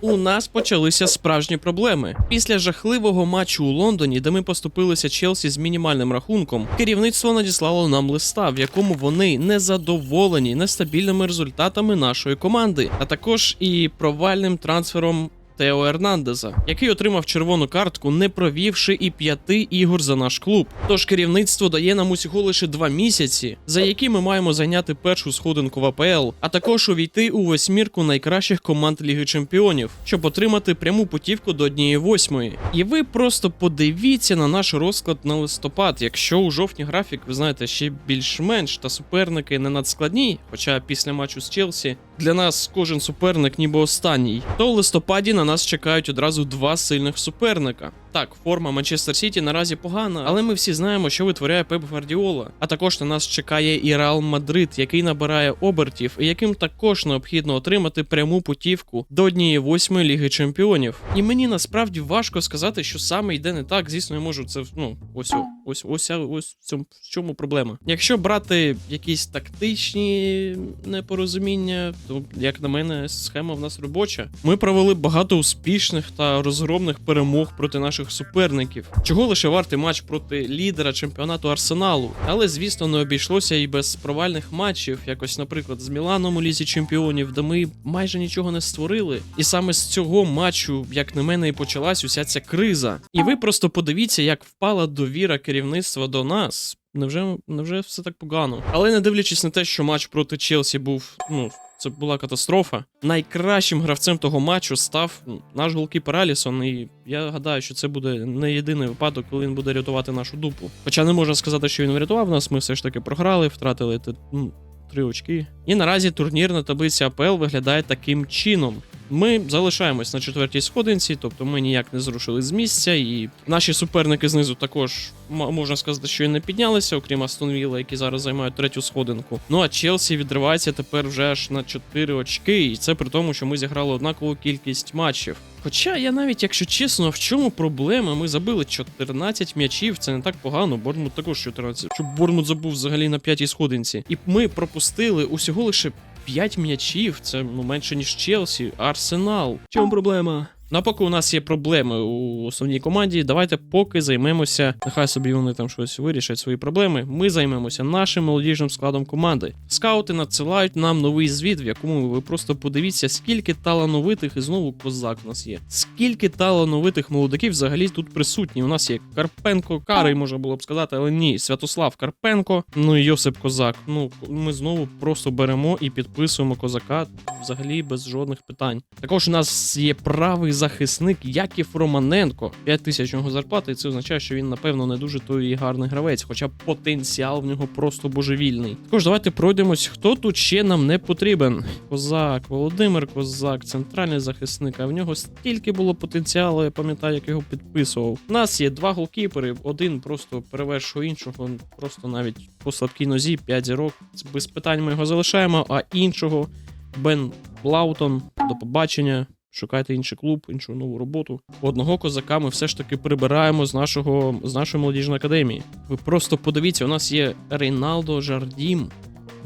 у нас почалися справжні проблеми. Після жахливого матчу у Лондоні, де ми поступилися Челсі з мінімальним рахунком, керівництво надіслало нам листа, в якому вони не задоволені нестабільними результатами нашої команди, а також і провальним трансфером. Тео Ернандеза, який отримав червону картку, не провівши і п'яти ігор за наш клуб. Тож керівництво дає нам усього лише два місяці, за які ми маємо зайняти першу сходинку в АПЛ, а також увійти у восьмірку найкращих команд Ліги Чемпіонів, щоб отримати пряму путівку до однієї восьмої. І ви просто подивіться на наш розклад на листопад. Якщо у жовтні графік, ви знаєте, ще більш-менш та суперники не надскладні, хоча після матчу з Челсі для нас кожен суперник ніби останній, то в листопаді на нас чекають одразу два сильних суперника. Так, форма Манчестер Сіті наразі погана, але ми всі знаємо, що витворяє Пеп Гвардіола. А також на нас чекає і Реал Мадрид, який набирає обертів, і яким також необхідно отримати пряму путівку до однієї восьмої ліги чемпіонів. І мені насправді важко сказати, що саме йде не так. Звісно, я можу це ну ось ось ось ось в цьому в чому проблема. Якщо брати якісь тактичні непорозуміння, то як на мене, схема в нас робоча. Ми провели багато успішних та розгромних перемог проти наших суперників. Чого лише вартий матч проти лідера чемпіонату Арсеналу, але звісно не обійшлося і без провальних матчів, якось, наприклад, з Міланом у лізі чемпіонів, де ми майже нічого не створили. І саме з цього матчу, як на мене, і почалась уся ця криза. І ви просто подивіться, як впала довіра керівництва до нас. Невже невже все так погано? Але не дивлячись на те, що матч проти Челсі був, ну. Це була катастрофа. Найкращим гравцем того матчу став ну, наш голкіпер Алісон. І я гадаю, що це буде не єдиний випадок, коли він буде рятувати нашу дупу. Хоча не можна сказати, що він врятував нас. Ми все ж таки програли, втратили ну, три очки. І наразі турнірна таблиця АПЛ виглядає таким чином. Ми залишаємось на четвертій сходинці, тобто ми ніяк не зрушили з місця, і наші суперники знизу також можна сказати, що і не піднялися, окрім Астон Вілла, які зараз займають третю сходинку. Ну а Челсі відривається тепер вже аж на 4 очки, і це при тому, що ми зіграли однакову кількість матчів. Хоча я навіть, якщо чесно, в чому проблема? Ми забили 14 м'ячів, це не так погано. Борнмут також 14. Щоб Борнмут забув взагалі на п'ятій сходинці. І ми пропустили усього лише 5 м'ячів, це ну менше ніж Челсі, Арсенал. Чому проблема? Ну, а поки у нас є проблеми у основній команді, давайте поки займемося. Нехай собі вони там щось вирішать свої проблеми. Ми займемося нашим молодіжним складом команди. Скаути надсилають нам новий звіт, в якому ви просто подивіться, скільки талановитих і знову козак у нас є. Скільки талановитих молодиків взагалі тут присутні. У нас є Карпенко, Карий можна було б сказати, але ні, Святослав Карпенко, ну і Йосип Козак. Ну ми знову просто беремо і підписуємо козака взагалі без жодних питань. Також у нас є правий захисник Яків Романенко. 5 тисяч його зарплати, і це означає, що він, напевно, не дуже той і гарний гравець, хоча потенціал в нього просто божевільний. Також давайте пройдемось, хто тут ще нам не потрібен. Козак, Володимир Козак, центральний захисник. А в нього стільки було потенціалу, я пам'ятаю, як його підписував. У нас є два голкіпери, один просто перевершує іншого, просто навіть по слабкій нозі, 5 зірок. Без питань ми його залишаємо, а іншого Бен Блаутон, до побачення. Шукайте інший клуб, іншу нову роботу. Одного козака ми все ж таки прибираємо з нашого з нашої молодіжної академії. Ви просто подивіться, у нас є Рейналдо Жардім.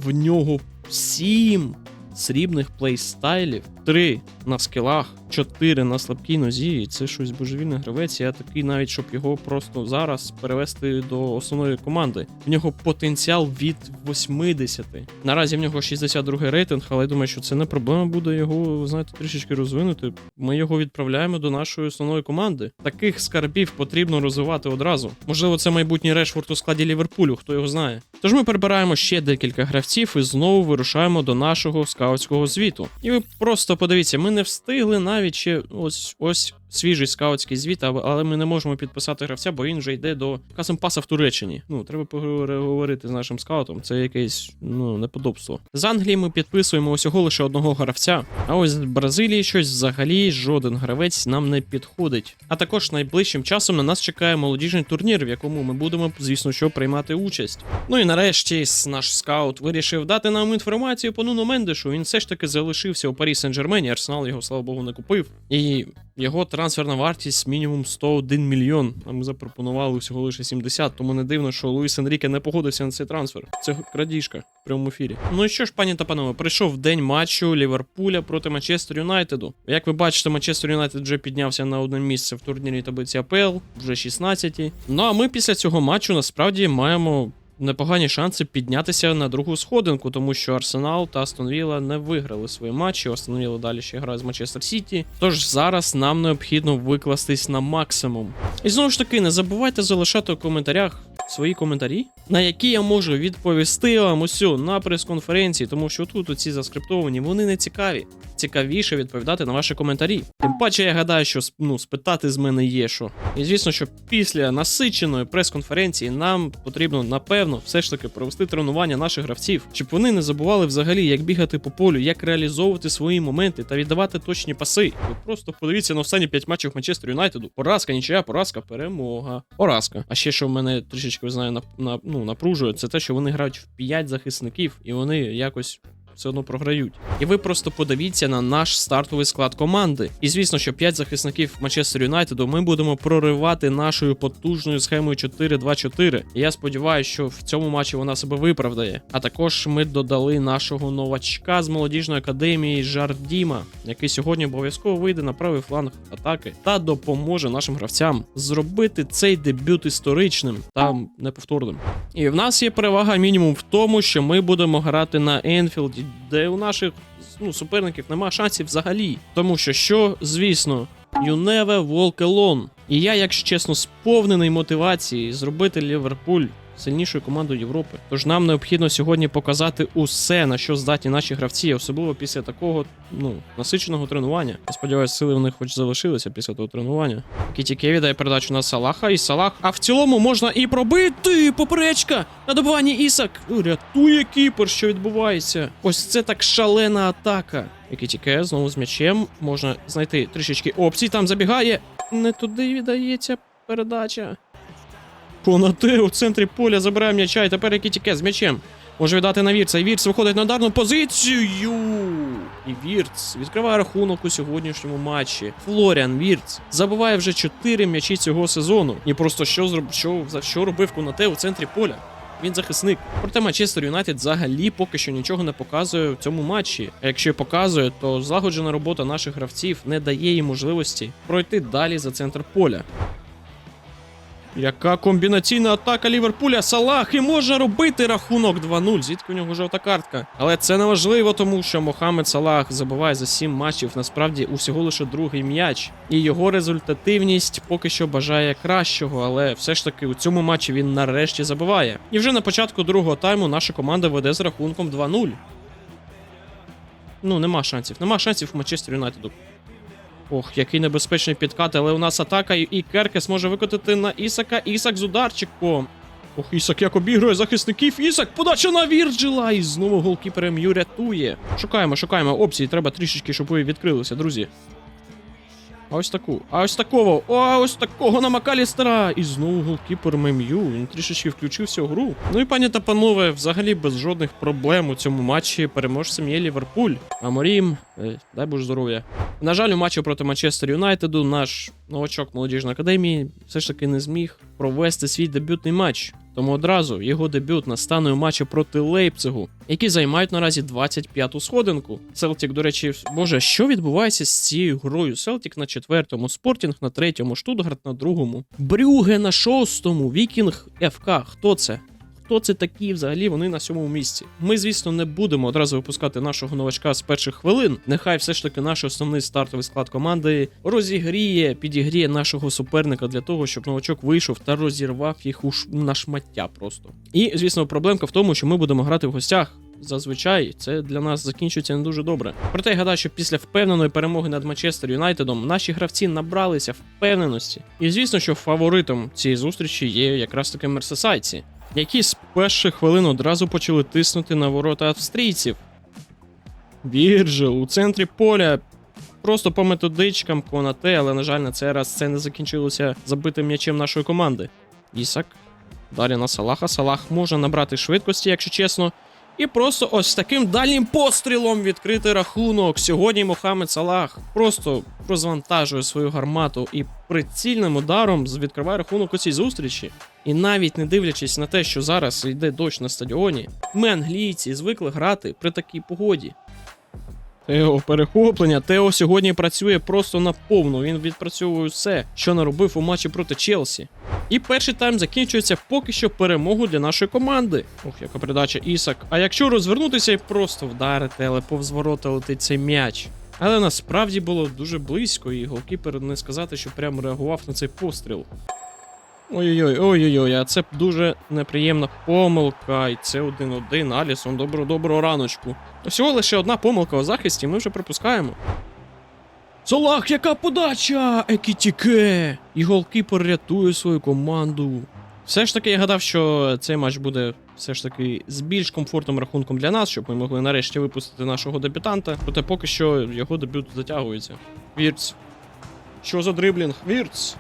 В нього сім срібних плейстайлів, три на скілах, чотири на слабкій нозі. І це щось божевільний гравець. Я такий навіть, щоб його просто зараз перевести до основної команди. В нього потенціал від 80. Наразі в нього 62 рейтинг, але я думаю, що це не проблема буде його, знаєте, трішечки розвинути. Ми його відправляємо до нашої основної команди. Таких скарбів потрібно розвивати одразу. Можливо, це майбутній Решфорд у складі Ліверпулю, хто його знає. Тож ми перебираємо ще декілька гравців і знову вирушаємо до нашого скаутського звіту. І ви просто подивіться, ми не встигли навіть ще ось ось свіжий скаутський звіт, але- ми не можемо підписати гравця, бо він вже йде до Касимпаса в Туреччині. Ну, треба поговорити з нашим скаутом. Це якесь ну неподобство. З Англії ми підписуємо усього лише одного гравця. А ось з Бразилії щось взагалі жоден гравець нам не підходить. А також найближчим часом на нас чекає молодіжний турнір, в якому ми будемо, звісно, що приймати участь. Ну і нарешті наш скаут вирішив дати нам інформацію по Нуну Мендешу. Він все ж таки залишився у Парі Сен-Жермені. Арсенал його, слава Богу, не купив. І Його трансферна вартість мінімум 101 мільйон. А ми запропонували всього лише 70, тому не дивно, що Луїс Енріке не погодився на цей трансфер. Це крадіжка в прямому ефірі. Ну і що ж, пані та панове, прийшов день матчу Ліверпуля проти Манчестер Юнайтеду. Як ви бачите, Манчестер Юнайтед вже піднявся на одне місце в турнірі таблиці АПЛ, вже 16-ті. Ну а ми після цього матчу насправді маємо непогані шанси піднятися на другу сходинку, тому що Арсенал та Астон Вілла не виграли свої матчі. Астон Вілла далі ще грає з Манчестер Сіті. Тож зараз нам необхідно викластись на максимум. І знову ж таки, не забувайте залишати у коментарях свої коментарі, на які я можу відповісти вам усю на прес-конференції, тому що тут оці заскриптовані, вони не цікаві. Цікавіше відповідати на ваші коментарі. Тим паче, я гадаю, що ну, спитати з мене є що. І звісно, що після насиченої прес-конференції нам потрібно, напевно, все ж таки провести тренування наших гравців, щоб вони не забували взагалі, як бігати по полю, як реалізовувати свої моменти та віддавати точні паси. Ви просто подивіться на останні 5 матчів Манчестер Юнайтеду. Поразка, нічия, поразка, перемога. Поразка. А ще що в мене трішечки знаю, на, на, ну, напружує, це те, що вони грають в 5 захисників, і вони якось все одно програють. І ви просто подивіться на наш стартовий склад команди. І звісно, що 5 захисників Манчестер Юнайтеду ми будемо проривати нашою потужною схемою 4-2-4. І я сподіваюся, що в цьому матчі вона себе виправдає. А також ми додали нашого новачка з молодіжної академії Жардіма, який сьогодні обов'язково вийде на правий фланг атаки та допоможе нашим гравцям зробити цей дебют історичним та неповторним. І в нас є перевага мінімум в тому, що ми будемо грати на Енфілді, де у наших ну, суперників немає шансів взагалі. Тому що, що, звісно, you never walk alone. І я, якщо чесно, сповнений мотивації зробити Ліверпуль сильнішою командою Європи. Тож нам необхідно сьогодні показати усе, на що здатні наші гравці, особливо після такого ну насиченого тренування. Я сподіваюся, сили в них хоч залишилися після того тренування. Кіті Кеві дає передачу на Салаха, і Салах. А в цілому можна і пробити поперечка на добуванні Ісак. Ну, Рятує кіпер, що відбувається. Ось це так шалена атака. Тікає знову з м'ячем. Можна знайти трішечки опцій. Там забігає. Не туди віддається передача. Конате у центрі поля забирає м'яча, і тепер який тіке з м'ячем. Може віддати на Вірца. І Вірц виходить на ударну позицію. І Вірц відкриває рахунок у сьогоднішньому матчі. Флоріан Вірц забиває вже 4 м'ячі цього сезону. І просто що зроб... що, що робив Конате у центрі поля? Він захисник. Проте Манчестер Юнайтед взагалі поки що нічого не показує в цьому матчі. А якщо і показує, то злагоджена робота наших гравців не дає їм можливості пройти далі за центр поля. Яка комбінаційна атака Ліверпуля Салах і може робити рахунок 2-0. Звідки у нього жовта картка? Але це не важливо, тому що Мохамед Салах забиває за 7 матчів насправді усього лише другий м'яч. І його результативність поки що бажає кращого, але все ж таки у цьому матчі він нарешті забиває. І вже на початку другого тайму наша команда веде з рахунком 2-0. Ну, нема шансів. Нема шансів у Манчестер Юнайтеду. Ох, який небезпечний підкат, але у нас атака, і- Керкес може викотити на Ісака. Ісак з ударчиком. Ох, Ісак як обігрує захисників. Ісак, подача на Вірджила. І знову голкіпер МЮ рятує. Шукаємо, шукаємо опції. Треба трішечки, щоб ви відкрилися, друзі. А ось таку. А ось такого. А ось такого на Макалістера. І знову голкіпер МЮ. Він трішечки включився в гру. Ну і пані та панове, взагалі без жодних проблем у цьому матчі переможцем є Ліверпуль. А Морім, е, дай Боже здоров'я. На жаль, у матчі проти Манчестер Юнайтеду наш новачок молодіжної академії все ж таки не зміг провести свій дебютний матч. Тому одразу його дебют настане у матчі проти Лейпцигу, які займають наразі 25-ту сходинку. Селтік, до речі, боже, що відбувається з цією грою? Селтік на четвертому, Спортінг на третьому, Штутгарт на другому, Брюге на шостому, Вікінг ФК. Хто це? Хто це такі взагалі вони на сьомому місці? Ми, звісно, не будемо одразу випускати нашого новачка з перших хвилин. Нехай все ж таки наш основний стартовий склад команди розігріє, підігріє нашого суперника для того, щоб новачок вийшов та розірвав їх у ш... на шмаття просто. І, звісно, проблемка в тому, що ми будемо грати в гостях. Зазвичай це для нас закінчується не дуже добре. Проте я гадаю, що після впевненої перемоги над Манчестер Юнайтедом наші гравці набралися впевненості. І звісно, що фаворитом цієї зустрічі є якраз таки мерсесайці, які з перших хвилин одразу почали тиснути на ворота австрійців. Вірджил у центрі поля. Просто по методичкам Конате, але, на жаль, на цей раз це не закінчилося забитим м'ячем нашої команди. Ісак. Далі на Салаха. Салах може набрати швидкості, якщо чесно. І просто ось таким дальнім пострілом відкрити рахунок. Сьогодні Мохамед Салах просто розвантажує свою гармату і прицільним ударом відкриває рахунок у цій зустрічі. І навіть не дивлячись на те, що зараз йде дощ на стадіоні, ми англійці звикли грати при такій погоді. Тео перехоплення. Тео сьогодні працює просто на повну. Він відпрацьовує все, що наробив у матчі проти Челсі. І перший тайм закінчується поки що перемогу для нашої команди. Ох, яка передача Ісак. А якщо розвернутися і просто вдарити, але повз летить цей м'яч. Але насправді було дуже близько, і голкіпер не сказати, що прямо реагував на цей постріл. Ой-ой-ой, ой-ой-ой, а це дуже неприємна помилка. І це один-один. Алісон, добро, доброго раночку. Всього лише одна помилка у захисті, ми вже пропускаємо. Салах, яка подача! Екітіке! І голкіпер рятує свою команду. Все ж таки, я гадав, що цей матч буде все ж таки з більш комфортним рахунком для нас, щоб ми могли нарешті випустити нашого дебютанта. Проте поки що його дебют затягується. Вірц. Що за дриблінг? Вірц.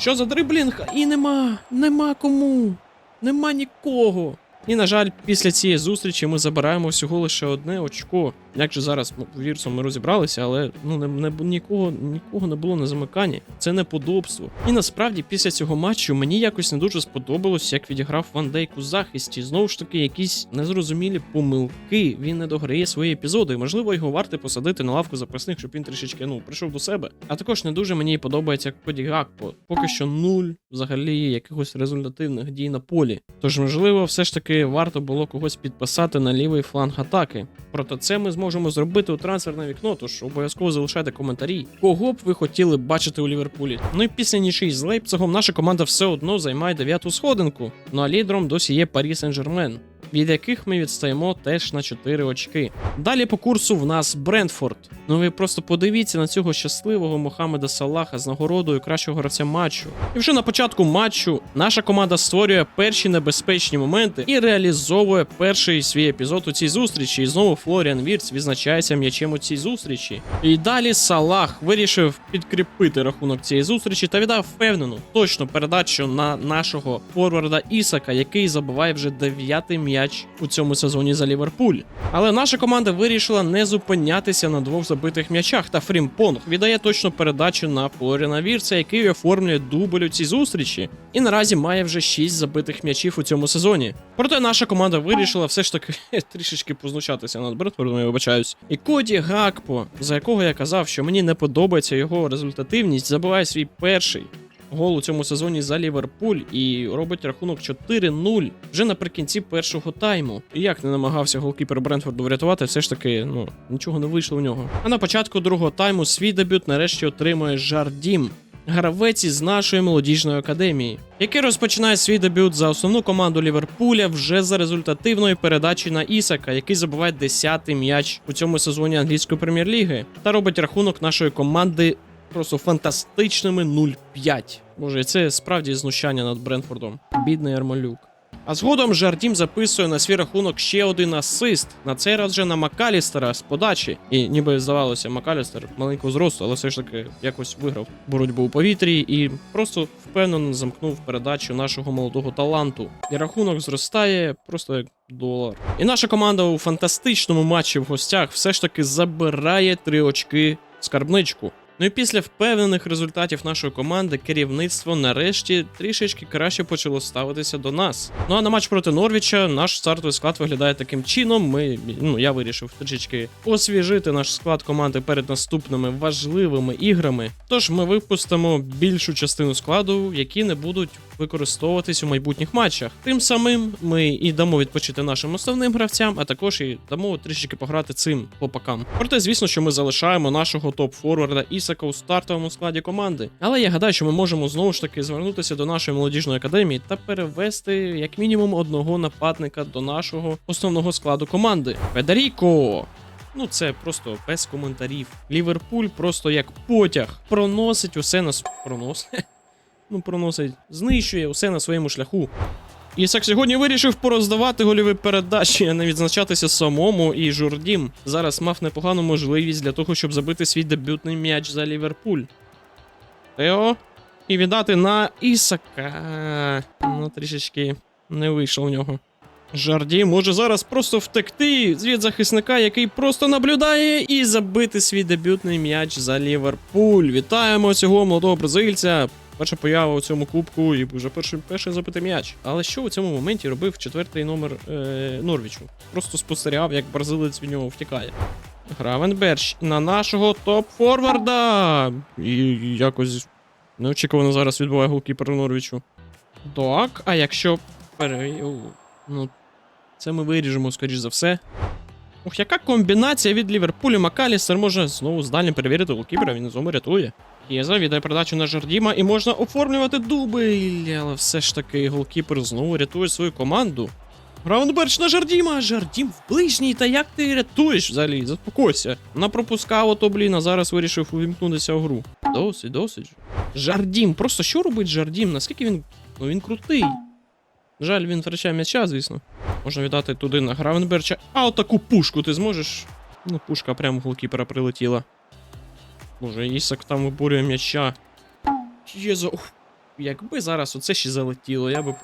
Що за дриблінг? І нема, нема кому. Нема нікого. І, на жаль, після цієї зустрічі ми забираємо всього лише одне очко. Як же зараз ну, вірсом ми розібралися, але ну не, не нікого, нікого не було на замиканні. Це неподобство. І насправді після цього матчу мені якось не дуже сподобалось, як відіграв Ван Дейк у захисті. Знову ж таки, якісь незрозумілі помилки. Він не дограє свої епізоди. І, можливо, його варто посадити на лавку запасних, щоб він трішечки ну прийшов до себе. А також не дуже мені подобається Коді Гакпо. Поки що нуль взагалі якихось результативних дій на полі. Тож, можливо, все ж таки варто було когось підписати на лівий фланг атаки. Проте це ми зможемо зробити у трансферне вікно, тож обов'язково залишайте коментарі. Кого б ви хотіли бачити у Ліверпулі? Ну і після нічий з Лейпцигом наша команда все одно займає дев'яту сходинку. Ну а лідером досі є Парі Сен-Жермен. Від яких ми відстаємо теж на 4 очки. Далі по курсу в нас Брентфорд. Ну ви просто подивіться на цього щасливого Мохамеда Салаха з нагородою кращого гравця матчу. І вже на початку матчу наша команда створює перші небезпечні моменти і реалізовує перший свій епізод у цій зустрічі. І знову Флоріан Вірц відзначається м'ячем у цій зустрічі. І далі Салах вирішив підкріпити рахунок цієї зустрічі та віддав впевнену точну передачу на нашого форварда Ісака, який забиває вже дев'ятий м'яч у цьому сезоні за Ліверпуль. Але наша команда вирішила не зупинятися на двох забитих м'ячах. Та Фрімпонг віддає точну передачу на Флоріана Вірца, який оформлює дубль у цій зустрічі. І наразі має вже 6 забитих м'ячів у цьому сезоні. Проте наша команда вирішила все ж таки трішечки познущатися над Бретфордом, я вибачаюсь. І Коді Гакпо, за якого я казав, що мені не подобається його результативність, забиває свій перший гол у цьому сезоні за Ліверпуль і робить рахунок 4-0 вже наприкінці першого тайму. І як не намагався голкіпер Брентфорду врятувати, все ж таки ну нічого не вийшло у нього. А на початку другого тайму свій дебют нарешті отримує Жардім. Гравець із нашої молодіжної академії, який розпочинає свій дебют за основну команду Ліверпуля вже за результативної передачі на Ісака, який забиває 10-й м'яч у цьому сезоні англійської прем'єр-ліги, та робить рахунок нашої команди просто фантастичними 0-5. Боже, це справді знущання над Бренфордом. Бідний Ярмолюк. А згодом Жардім записує на свій рахунок ще один асист. На цей раз вже на Макалістера з подачі. І ніби здавалося, Макалістер маленького зросту, але все ж таки якось виграв боротьбу у повітрі і просто впевнено замкнув передачу нашого молодого таланту. І рахунок зростає просто як долар. І наша команда у фантастичному матчі в гостях все ж таки забирає три очки в скарбничку. Ну і після впевнених результатів нашої команди керівництво нарешті трішечки краще почало ставитися до нас. Ну а на матч проти Норвіча наш стартовий склад виглядає таким чином. Ми ну я вирішив трішечки освіжити наш склад команди перед наступними важливими іграми. Тож ми випустимо більшу частину складу, які не будуть використовуватись у майбутніх матчах. Тим самим ми і дамо відпочити нашим основним гравцям, а також і дамо трішечки пограти цим хлопакам. Проте, звісно, що ми залишаємо нашого топ-форварда Ісака у стартовому складі команди. Але я гадаю, що ми можемо знову ж таки звернутися до нашої молодіжної академії та перевести як мінімум одного нападника до нашого основного складу команди. Федеріко! Ну, це просто без коментарів. Ліверпуль просто як потяг проносить усе на с- проносить. Ну, проносить, знищує усе на своєму шляху. Ісак сьогодні вирішив пороздавати гольові передачі, а не відзначатися самому. І Журдім зараз мав непогану можливість для того, щоб забити свій дебютний м'яч за Ліверпуль. Тео. І віддати на Ісака. Ну, трішечки не вийшло у нього. Жарді може зараз просто втекти від захисника, який просто наблюдає, і забити свій дебютний м'яч за Ліверпуль. Вітаємо цього молодого бразильця. Перша поява у цьому кубку і вже перший перший забитий м'яч. Але що у цьому моменті робив четвертий номер е, Норвічу? Просто спостерігав, як бразилець від нього втікає. Гравенберч на нашого топ-форварда. І якось неочікувано зараз відбуває голкіпер Норвічу. Так, а якщо Ну, це ми виріжемо, скоріш за все. Ух, яка комбінація від Ліверпулю Макалістер може знову з перевірити голкіпера, він знову рятує. Єза віддає передачу на Жардіма і можна оформлювати дубль, але все ж таки голкіпер знову рятує свою команду. Граундберч на Жардіма, Жардім в ближній, та як ти рятуєш взагалі? Заспокойся. На пропускав ото, блін, а зараз вирішив увімкнутися в гру. Досить, досить. Жардім, просто що робить Жардім? Наскільки він. Ну він крутий. Жаль, він втрачає м'яча, звісно. Можна віддати туди на Гравенберча. А отаку пушку ти зможеш? Ну, пушка прямо в голкіпера прилетіла. Боже, Ісак там вибурює м'яча. Єзо. Якби зараз оце ще залетіло, я би.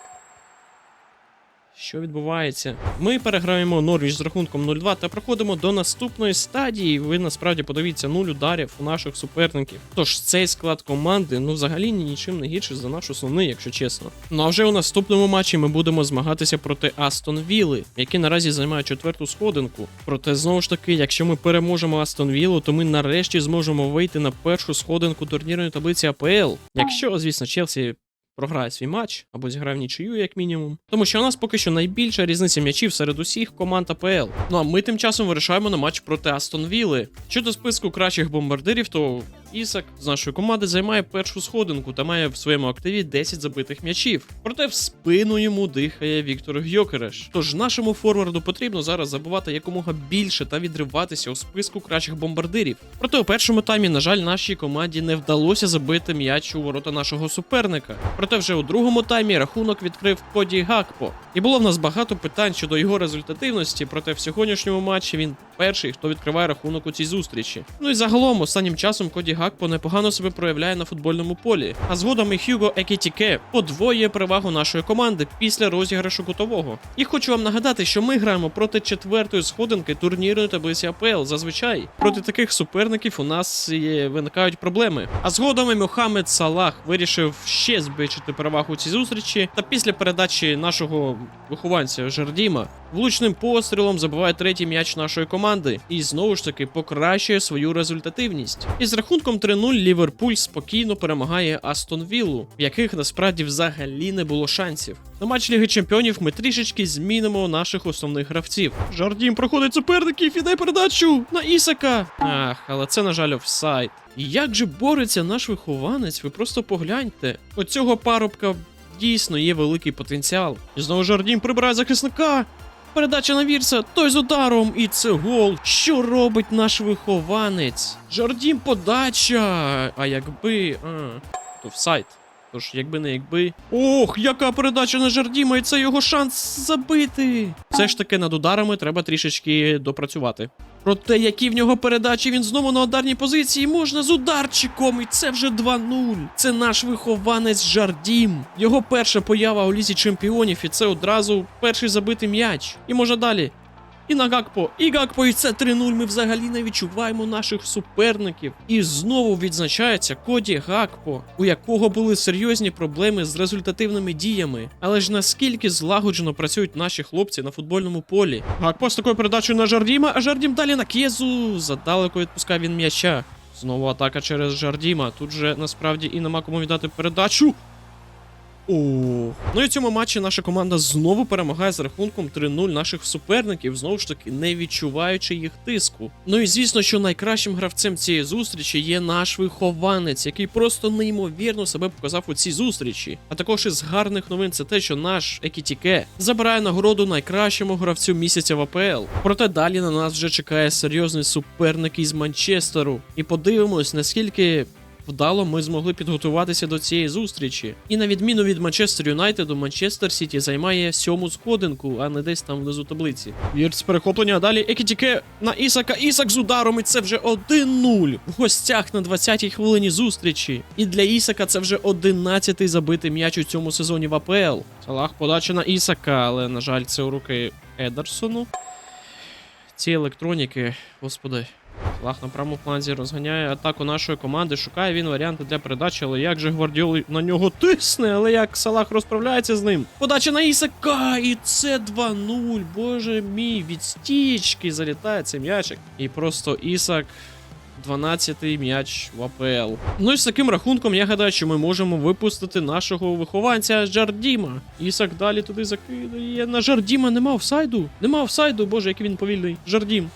Що відбувається? Ми переграємо Норвіч з рахунком 0-2 та проходимо до наступної стадії. Ви насправді подивіться нуль ударів у наших суперників. Тож цей склад команди ну взагалі нічим не гірший за наш основний, якщо чесно. Ну а вже у наступному матчі ми будемо змагатися проти Астон Вілли, які наразі займають четверту сходинку. Проте знову ж таки, якщо ми переможемо Астон Віллу, то ми нарешті зможемо вийти на першу сходинку турнірної таблиці АПЛ. Якщо, звісно, Челсі програє свій матч або зіграє в нічию, як мінімум. Тому що у нас поки що найбільша різниця м'ячів серед усіх команд АПЛ. Ну а ми тим часом вирішаємо на матч проти Астон Вілли. Щодо списку кращих бомбардирів, то Ісак з нашої команди займає першу сходинку та має в своєму активі 10 забитих м'ячів. Проте в спину йому дихає Віктор Гьокереш. Тож нашому форварду потрібно зараз забувати якомога більше та відриватися у списку кращих бомбардирів. Проте у першому таймі, на жаль, нашій команді не вдалося забити м'яч у ворота нашого суперника. Проте вже у другому таймі рахунок відкрив Коді Гакпо. І було в нас багато питань щодо його результативності, проте в сьогоднішньому матчі він перший, хто відкриває рахунок у цій зустрічі. Ну і загалом, останнім часом Коді Гакпо непогано себе проявляє на футбольному полі. А згодом і Хьюго Екітіке подвоює перевагу нашої команди після розіграшу кутового. І хочу вам нагадати, що ми граємо проти четвертої сходинки турнірної таблиці АПЛ. Зазвичай проти таких суперників у нас є, виникають проблеми. А згодом і Мохамед Салах вирішив ще збільшити перевагу у цій зустрічі. Та після передачі нашого вихованця Жардіма влучним пострілом забиває третій м'яч нашої команди і знову ж таки покращує свою результативність. І з рахунком 3-0 Ліверпуль спокійно перемагає Астон Віллу, в яких насправді взагалі не було шансів. На матч Ліги Чемпіонів ми трішечки змінимо наших основних гравців. Жардім проходить суперників, іде передачу на Ісака. Ах, але це, на жаль, офсайд. І як же бореться наш вихованець, ви просто погляньте. У цього парубка дійсно є великий потенціал. І знову Жардім прибирає захисника. Передача на Вірса, той з ударом, і це гол. Що робить наш вихованець? Жардім подача. А якби. А, то сайт. Тож, якби не якби. Ох, яка передача на Жардіма, і це його шанс забити. Все ж таки над ударами треба трішечки допрацювати. Проте, які в нього передачі, він знову на ударній позиції можна з ударчиком, і це вже 2-0. Це наш вихованець Жардім. Його перша поява у лізі чемпіонів, і це одразу перший забитий м'яч. І може далі. І на Гакпо, і Гакпо, і це 3-0. Ми взагалі не відчуваємо наших суперників. І знову відзначається Коді Гакпо, у якого були серйозні проблеми з результативними діями. Але ж наскільки злагоджено працюють наші хлопці на футбольному полі. Гакпо з такою передачею на Жардіма, а Жардім далі на Кезу. Задалеко відпускає він м'яча. Знову атака через Жардіма. Тут же насправді і нема кому віддати передачу. О, ну і в цьому матчі наша команда знову перемагає з рахунком 3-0 наших суперників, знову ж таки, не відчуваючи їх тиску. Ну і звісно, що найкращим гравцем цієї зустрічі є наш вихованець, який просто неймовірно себе показав у цій зустрічі. А також із гарних новин це те, що наш Екітіке забирає нагороду найкращому гравцю місяця в АПЛ. Проте далі на нас вже чекає серйозний суперник із Манчестеру. І подивимось, наскільки вдало ми змогли підготуватися до цієї зустрічі. І на відміну від Манчестер Юнайтеду, Манчестер Сіті займає сьому сходинку, а не десь там внизу таблиці. Вірц перехоплення, далі Екітіке на Ісака, Ісак з ударом, і це вже 1-0 в гостях на 20-й хвилині зустрічі. І для Ісака це вже 11-й забитий м'яч у цьому сезоні в АПЛ. Салах подача на Ісака, але, на жаль, це у руки Едерсону. Ці електроніки, господи. Салах на правому фланзі розганяє атаку нашої команди, шукає він варіанти для передачі, але як же Гвардіол на нього тисне, але як Салах розправляється з ним. Подача на Ісака, і це 2-0. Боже мій, від стічки залітає цей м'ячик. І просто Ісак 12-й м'яч в АПЛ. Ну і з таким рахунком я гадаю, що ми можемо випустити нашого вихованця Жардіма. Ісак далі туди закидає. На Жардіма нема офсайду. Нема офсайду, боже, який він повільний. Жардім.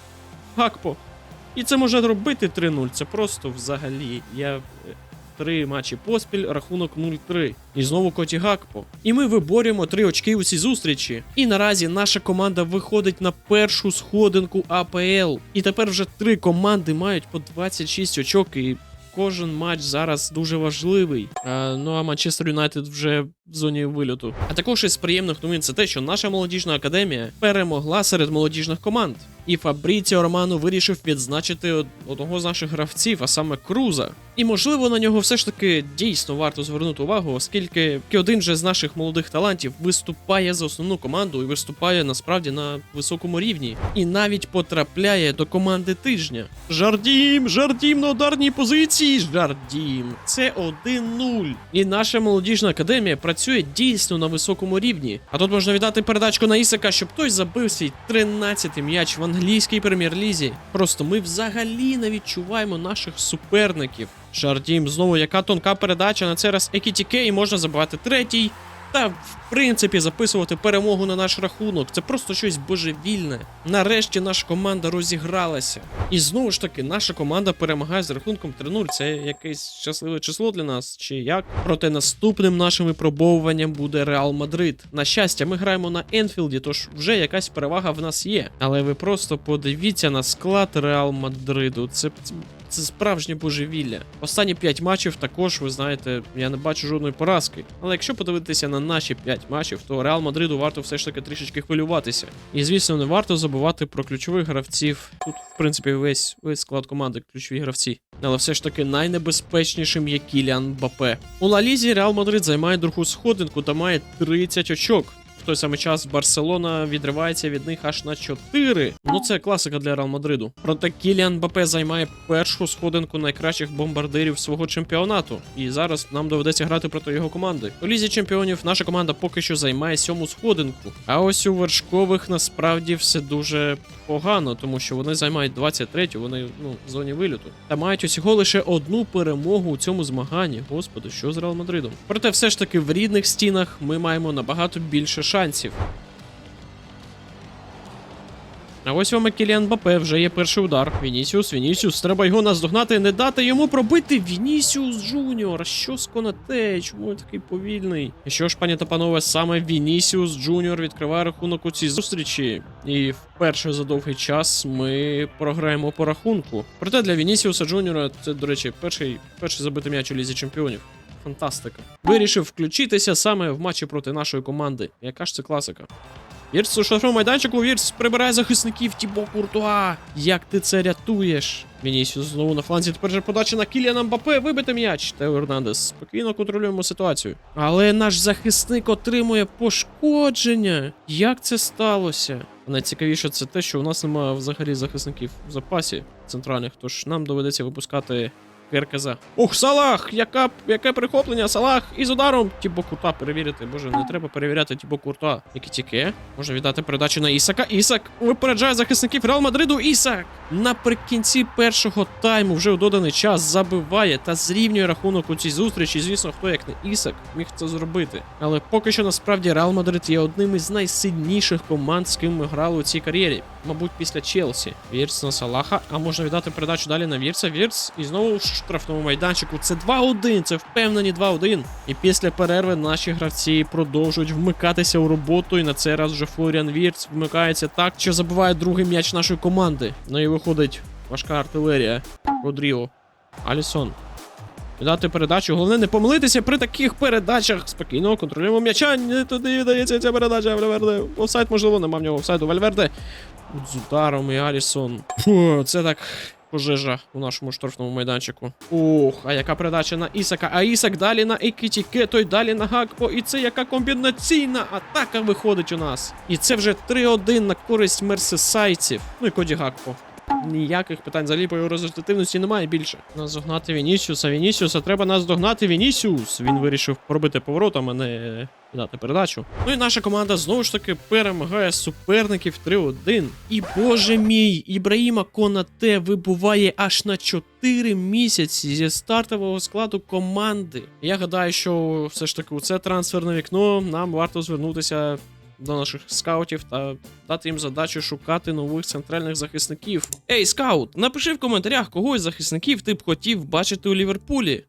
Гакпо. І це може робити 3-0. Це просто взагалі. Я. е, Три матчі поспіль, рахунок 0-3. І знову Коті Гакпо. І ми виборюємо три очки у цій зустрічі. І наразі наша команда виходить на першу сходинку АПЛ. І тепер вже три команди мають по 26 очок. І кожен матч зараз дуже важливий. А, ну а Манчестер Юнайтед вже в зоні вильоту. А також із приємних новин це те, що наша молодіжна академія перемогла серед молодіжних команд. І Фабріціо Романо вирішив відзначити одного з наших гравців, а саме Круза. І можливо на нього все ж таки дійсно варто звернути увагу, оскільки один же з наших молодих талантів виступає за основну команду і виступає насправді на високому рівні. І навіть потрапляє до команди тижня. Жардім! Жардім на ударній позиції! Жардім! Це 1-0. І наша молодіжна академія працює дійсно на високому рівні. А тут можна віддати передачку на Ісака, щоб той забив свій 13-й м'яч в англійській прем'єр-лізі. Просто ми взагалі не відчуваємо наших суперників. Жардім, знову яка тонка передача на цей раз Екітіке, і можна забивати третій. Та в принципі записувати перемогу на наш рахунок. Це просто щось божевільне. Нарешті наша команда розігралася. І знову ж таки, наша команда перемагає з рахунком 3-0. Це якесь щасливе число для нас, чи як? Проте наступним нашим випробовуванням буде Реал Мадрид. На щастя, ми граємо на Енфілді, тож вже якась перевага в нас є. Але ви просто подивіться на склад Реал Мадриду. Це. Це справжнє божевілля. Останні 5 матчів також, ви знаєте, я не бачу жодної поразки. Але якщо подивитися на наші 5 матчів, то Реал Мадриду варто все ж таки трішечки хвилюватися. І звісно, не варто забувати про ключових гравців. Тут, в принципі, весь весь склад команди ключові гравці. Але все ж таки найнебезпечнішим є Кіліан Бапе. У Ла Лізі Реал Мадрид займає другу сходинку та має 30 очок. В той самий час Барселона відривається від них аж на 4. Ну це класика для Реал Мадриду. Проте Кіліан Бапе займає першу сходинку найкращих бомбардирів свого чемпіонату. І зараз нам доведеться грати проти його команди. У лізі чемпіонів наша команда поки що займає сьому сходинку. А ось у вершкових насправді все дуже погано, тому що вони займають 23-ю, вони ну в зоні виліту. Та мають усього лише одну перемогу у цьому змаганні. Господи, що з Реал Мадридом? Проте все ж таки в рідних стінах ми маємо набагато більше шансів. А ось вам і Кіліан Бапе вже є перший удар. Вінісіус, Вінісіус, треба його наздогнати, не дати йому пробити. Вінісіус Джуніор. Що з Конате? Чому він такий повільний? І що ж, пані та панове, саме Вінісіус Джуніор відкриває рахунок у цій зустрічі. І вперше за довгий час ми програємо по рахунку. Проте для Вінісіуса Джуніора це, до речі, перший, перший забитий м'яч у лізі чемпіонів. Фантастика. Вирішив включитися саме в матчі проти нашої команди. Яка ж це класика? Вірс у шафрому майданчику, Вірс прибирає захисників Тібо Куртуа. Як ти це рятуєш? Вінісіус знову на фланзі. Тепер же подача на Кіліана Мбапе. Вибити м'яч. Тео Ернандес. Спокійно контролюємо ситуацію. Але наш захисник отримує пошкодження. Як це сталося? Найцікавіше це те, що у нас немає взагалі захисників в запасі центральних, тож нам доведеться випускати КРКЗ. Ух, Салах! Яка, яке прихоплення? Салах із ударом! Тібо Курта перевірити. Боже, не треба перевіряти Тібо Курта. Які тіке? Може віддати передачу на Ісака. Ісак випереджає захисників Реал Мадриду. Ісак! Наприкінці першого тайму вже у доданий час забиває та зрівнює рахунок у цій зустрічі. Звісно, хто як не Ісак міг це зробити. Але поки що насправді Реал Мадрид є одним із найсильніших команд, з ким ми грали у цій кар'єрі. Мабуть, після Челсі. Вірс на Салаха, а можна віддати передачу далі на Вірса. Вірс і знову в штрафному майданчику. Це 2-1, це впевнені 2-1. І після перерви наші гравці продовжують вмикатися у роботу. І на цей раз вже Флоріан Вірц вмикається так, що забиває другий м'яч нашої команди. Ну і виходить важка артилерія. Родріо. Алісон. Дати передачу. Головне не помилитися при таких передачах. Спокійно, контролюємо м'яча. Не туди віддається ця передача. Вальверде. Офсайд, можливо, нема в нього офсайду. Вальверде. От З ударом і Алісон. Фу, це так. Пожежа у нашому штрафному майданчику. Ух, а яка передача на Ісака? А Ісак далі на Екітіке, той далі на Гакпо. І це яка комбінаційна атака виходить у нас. І це вже 3-1 на користь мерсесайців. Ну і Коді Гакпо. Ніяких питань взагалі по його результативності немає більше. Наздогнати Вінісіуса. Вінісіуса треба наздогнати Вінісіус. Він вирішив пробити поворотом, а не дати передачу. Ну і наша команда знову ж таки перемагає суперників 3-1. І боже мій, Ібраїма Конате вибуває аж на 4 місяці зі стартового складу команди. Я гадаю, що все ж таки у це трансферне вікно нам варто звернутися до наших скаутів та дати їм задачу шукати нових центральних захисників. Ей, скаут, напиши в коментарях, кого із захисників ти б хотів бачити у Ліверпулі.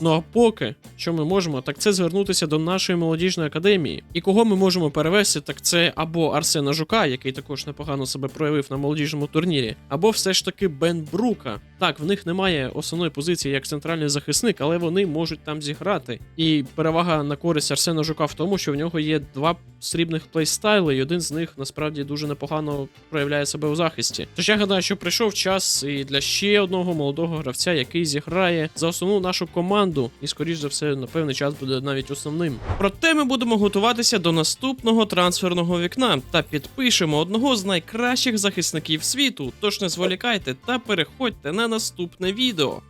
Ну а поки що ми можемо, так це звернутися до нашої молодіжної академії. І кого ми можемо перевести, так це або Арсена Жука, який також непогано себе проявив на молодіжному турнірі, або все ж таки Бен Брука. Так, в них немає основної позиції як центральний захисник, але вони можуть там зіграти. І перевага на користь Арсена Жука в тому, що в нього є два срібних плейстайли, і один з них насправді дуже непогано проявляє себе у захисті. Тож я гадаю, що прийшов час і для ще одного молодого гравця, який зіграє за основну нашу команду, і скоріш за все на певний час буде навіть основним. Проте ми будемо готуватися до наступного трансферного вікна та підпишемо одного з найкращих захисників світу. Тож не зволікайте та переходьте на наступне відео.